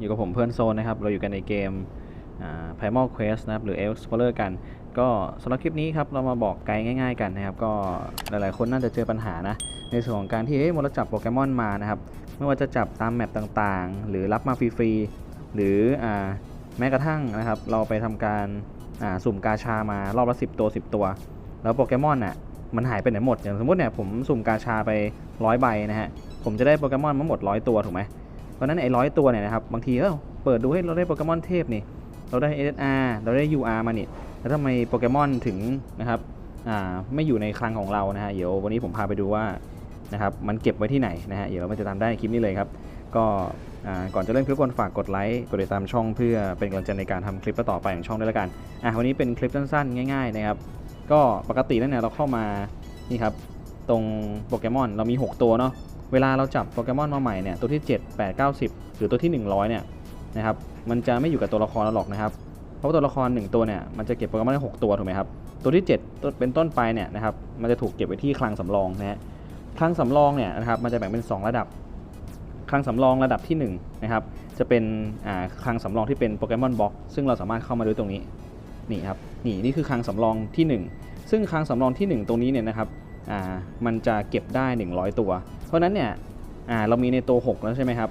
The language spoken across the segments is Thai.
อยู่กับผมเพื่อนโซนนะครับ เราอยู่กันในเกมอ่า Primal Quest นะครับ หรือ Explorer กัน ก็สำหรับคลิปนี้ครับ เรามาบอกไกด์ง่าย ๆ กันนะครับ ก็หลายๆ คนน่าจะเจอปัญหานะ ในส่วนของการที่เอ๊ะเราจับโปเกมอนมานะครับ ไม่ว่าจะจับตามแมปต่างๆ หรือรับมาฟรีๆ หรืออ่าแม้กระทั่งนะครับ เราไปทำการอ่าสุ่มกาชามารอบละ 10 ตัว 10 ตัว แล้วโปเกมอนน่ะมันหายไปไหนหมด อย่างสมมติเนี่ยผมสุ่มกาชาไปร้อยใบนะฮะ ผมจะได้โปเกมอนมาหมดร้อยตัวถูกไหม ราะนั้นไอ้ร้อยตัวเนี่ยนะครับบางทีเออเปิดดูให้เราได้โปเกมอนเทพนี่เราได้ SSR เราได้ UR มานี่แล้วทำไมโปเกมอนถึงนะครับอ่าไม่อยู่ในคลังของเรานะฮะเดี๋ยววันนี้ผมพาไปดูว่านะครับมันเก็บไว้ที่ไหนนะฮะเดี๋ยวเราจะตามได้ในคลิปนี้เลยครับ ก็อ่าก่อนจะเริ่มคลิปก่อนฝากกดไลค์กดติดตามช่องเพื่อเป็นกำลังใจในการทำคลิปต่อไปของช่องด้วยล้วกันอะวันนี้เป็นคลิปสั้นๆ ง่ายๆนะครับก็ปกติแล้วเนี่ยเราเข้ามานี่ครับตรงโปเกมอนเรามี 6 ตัวเนาะ เวลาเราจับโปเกมอนมาใหม่เนี่ยตัวที่ 7 8 9 10หรือตัวที่ 100เนี่ยนะครับมันจะไม่อยู่กับตัวละครเราหรอกนะครับ เพราะว่าตัวละคร 1 ตัวเนี่ยมันจะเก็บโปเกมอนได้6ตัวถูกไหมครับตัวที่7ตัวเป็นต้นไปเนี่ยนะครับมันจะถูกเก็บไว้ที่คลังสำรองนะฮะคลังสำรองเนี่ยนะครับมันจะแบ่งเป็น 2 ระดับ คลังสำรองระดับที่1นะครับจะเป็นอ่าคลังสำรองที่เป็นโปเกมอนบ็อกซึ่งเราสามารถเข้ามาดูตรงนี้นี่ครับนี่นี่คือคลังสำรองที่ 1 ซึ่งคลังสำรองที่ 1 ตรงนี้เนี่ยนะครับอ่ามันจะเก็บได้ 100 ตัว เพราะนั้นเนี่ยเรามีในตัว 6 แล้วใช่ไหมครับ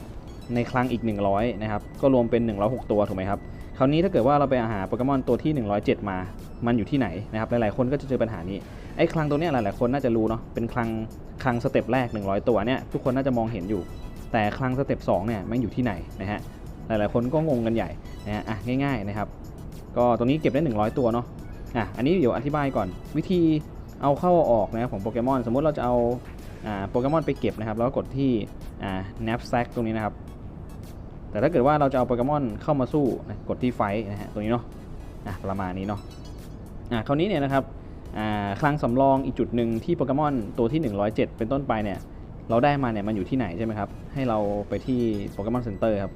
ในคลังอีก 100 นะครับ ก็รวมเป็น 106 ตัวถูกไหมครับ คราวนี้ถ้าเกิดว่าเราไปหาโปเกมอนตัวที่ 107 มา มันอยู่ที่ไหนนะครับ หลายๆ คนก็จะเจอปัญหานี้ ไอ้คลังตัวนี้ยหลาย ๆ คนน่าจะรู้เนาะ เป็นคลังคลังสเต็ปแรก 100 ตัวเนี่ย ทุกคนน่าจะมองเห็นอยู่ แต่คลังสเต็ป2เนี่ย มันอยู่ที่ไหนนะฮะ หลาย ๆ คนก็งงกันใหญ่นะฮะ อะ ง่าย ๆ นะครับ ก็ตรงนี้เก็บได้ 100 ตัวเนาะ อะ อันนี้เดี๋ยวอธิบายก่อน วิธีเอาเข้าออกนะของโปเกมอน สมมุติเราจะเอา โปเกมอนไปเก็บนะครับ แล้วก็กดที่ knapsack ตรงนี้นะครับ แต่ถ้าเกิดว่าเราจะเอาโปเกมอนเข้ามาสู้นะกดที่ไฟท์นะฮะตรงนี้เนาะประมาณนี้เนาะคราวนี้เนี่ยนะครับคลังสำรองอีกจุดหนึ่งที่โปเกมอนตัวที่ 107 เป็นต้นไปเนี่ยเราได้มาเนี่ยมันอยู่ที่ไหนใช่ไหมครับ ให้เราไปที่โปเกมอนเซ็นเตอร์ครับ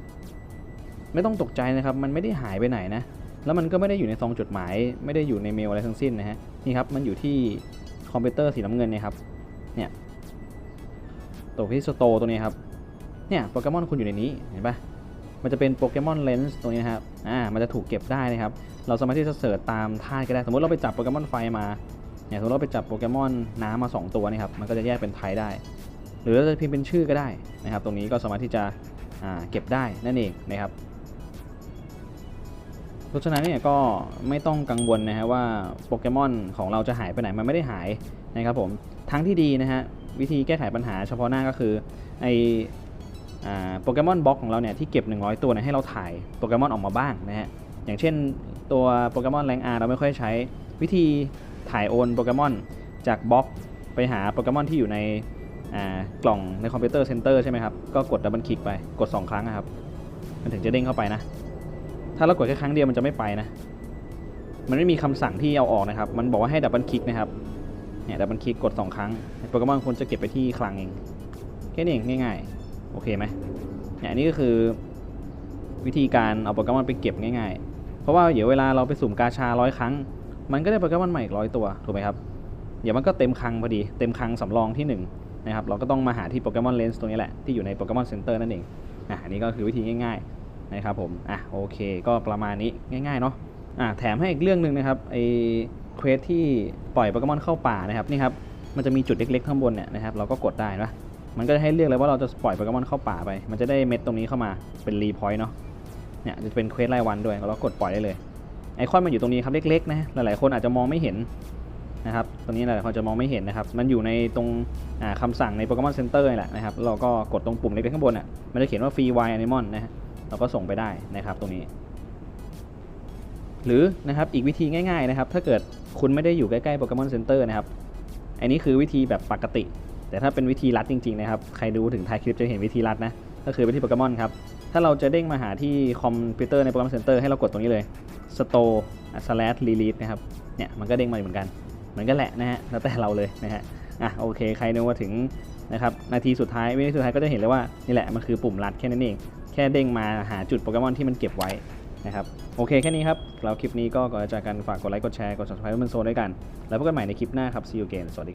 ไม่ต้องตกใจนะครับ มันไม่ได้หายไปไหนนะ แล้วมันก็ไม่ได้อยู่ในซองจดหมาย ไม่ได้อยู่ในเมลอะไรทั้งสิ้นนะฮะ นี่ครับ มันอยู่ที่คอมพิวเตอร์สีน้ำเงินเนี่ยครับ เนี่ย ตัวที่สโตตัวนี้ครับ เนี่ยโปเกมอนคุณอยู่ในนี้เห็นปะมันจะเป็นโปเกมอนเลนส์ตัวนี้นะครับ อ่า มันจะถูกเก็บได้นะครับ เราสามารถที่จะเสิร์ชตามธาตุก็ได้ สมมติเราไปจับโปเกมอนไฟมา เนี่ย สมมติเราไปจับโปเกมอนน้ำมา 2 ตัวนี่ครับ มันก็จะแยกเป็นไทยได้ หรือเราจะพิมพ์เป็นชื่อก็ได้นะครับ ตรงนี้ก็สามารถที่จะ อ่า เก็บได้นั่นเองนะครับ เพราะฉะนั้นเนี่ยก็ไม่ต้องกังวลนะฮะว่าโปเกมอนของเราจะหายไปไหน มันไม่ได้หายนะครับผม ทั้งที่ดีนะฮะ วิธีแก้ไขปัญหาเฉพาะหน้าก็คือไอโปเกมอนบล็อกของเราเนี่ยที่เก็บ 100 ตัวเนี่ยให้เราถ่ายโปเกมอนออกมาบ้างนะฮะอย่างเช่นตัวโปเกมอนแรงอาเราไม่ค่อยใช้วิธีถ่ายโอนโปเกมอนจากบล็อกไปหาโปเกมอนที่อยู่ในกล่องในคอมพิวเตอร์เซ็นเตอร์ใช่ไหมครับ ก็กดดับเบิลคลิกไปกด 2 ครั้งนะครับ มันถึงจะเด้งเข้าไปนะ ถ้าเรากดแค่ครั้งเดียวมันจะไม่ไปนะ มันไม่มีคำสั่งที่เอาออกนะครับ มันบอกว่าให้ดับเบิลคลิกนะครับ เนี่ยดับเบิลคลิกกด 2 ครั้งโปเกมอนควรจะเก็บไปที่คลังเองแค่นี้เองง่ายๆ โอเคไหมเนี่ยนนี้ก็คือวิธีการเอาโปเกมอนไปเก็บง่าย ๆ เพราะว่าเดี๋ยวเวลาเราไปสุ่มกาชาร้อยครั้ง มันก็ได้โปเกมอนใหม่อีกร้อยตัวถูกไหมครับเดี๋ยวมันก็เต็มคลังพอดีเต็มคลังสำรองที่1นะครับเราก็ต้องมาหาที่โปเกมอนเลนส์ตรงนี้แหละที่อยู่ในโปเกมอนเซ็นเตอร์นั่นเองอะนนี้ก็คือวิธีง่ายๆนะครับผมอะโอเค ก็ประมาณนี้ง่ายๆเนาะอะแถมให้อีกเรื่องหนึ่งนะครับไอ เควสที่ปล่อยโปเกมอนเข้าป่านะครับนี่ครับมันจะมีจุดเล็กๆข้างบนเนี่ยนะครับเราก็กดได้นะมันก็จะให้เลือกเลยว่าเราจะปล่อยโปเกมอนเข้าป่าไป มันจะได้เม็ดตรงนี้เข้ามาเป็นรีพอยต์เนาะเนี่ยจะเป็นเควสรายวันด้วยเรากดปล่อยได้เลยไอคอนมันอยู่ตรงนี้ครับเล็กๆนะหลายๆคนอาจจะมองไม่เห็นนะครับตรงนี้หลายๆคนจะมองไม่เห็นนะครับมันอยู่ในตรงอ่าคำสั่งในโปเกมอนเซ็นเตอร์นี่แหละนะครับเราก็กดตรงปุ่มเล็กๆข้างบนอะมันจะเขียนว่าฟรีไวแอนิมอลนะฮะเราก็ส่งไปได้นะครับตรงนี้ หรือนะครับอีกวิธีง่ายๆนะครับถ้าเกิด คุณไม่ได้อยู่ใกล้ๆโปเกมอนเซ็นเตอร์นะครับ อันนี้คือวิธีแบบปกติ แต่ถ้าเป็นวิธีลัดจริงๆนะครับ ใครดูถึงท้ายคลิปจะเห็นวิธีลัดนะ ก็คือวิธีโปเกมอนครับ ถ้าเราจะเด้งมาหาที่คอมพิวเตอร์ในโปรแกรมเซ็นเตอร์ให้เรากดตรงนี้เลย store slash release นะครับ เนี่ยมันก็เด้งมาเหมือนกัน เหมือนกันแหละนะฮะ แล้วแต่เราเลยนะฮะ อะโอเค ใครนึกว่าถึงนะครับนาทีสุดท้ายวินาทีสุดท้ายก็จะเห็นเลยว่านี่แหละมันคือปุ่มลัดแค่นั้นเอง แค่เด้งมาหาจุดโปเกมอนที่มันเก็บไว้นะครับ โอเคแค่นี้ครับเราคลิปนี้ก็ก่อนจากกันฝากกดไลค์กดแชร์กด subscribe ให้มันโซนด้วยกัน แล้วพบกันใหม่ในคลิปหน้าครับ see you again สวัสดี